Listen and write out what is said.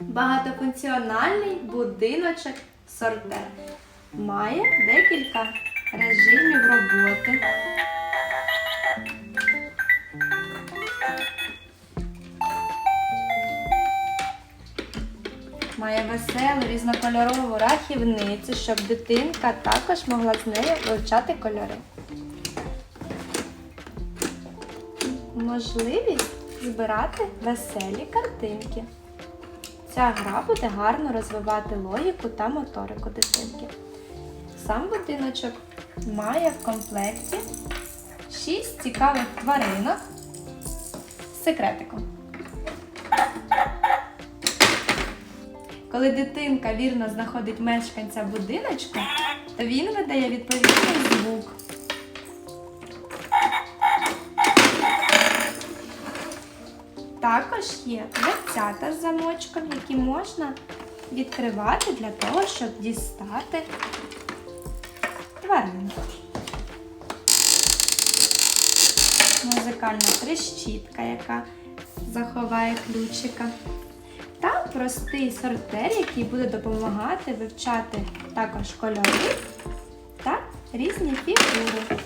Багатофункціональний будиночок сортер. Має декілька режимів роботи. Має веселу різнокольорову рахівницю, щоб дитинка також могла з нею вивчати кольори. Можливість збирати веселі картинки. Ця гра буде гарно розвивати логіку та моторику дитинки. Сам будиночок має в комплекті 6 цікавих тваринок з секретиком. Коли дитинка вірно знаходить мешканця будиночку, то він видає відповідний звук. Також є дверцята з замочком, які можна відкривати для того, щоб дістати тваринку. Музикальна трещітка, яка заховає ключика. Та простий сортер, який буде допомагати вивчати також кольори та різні фігури.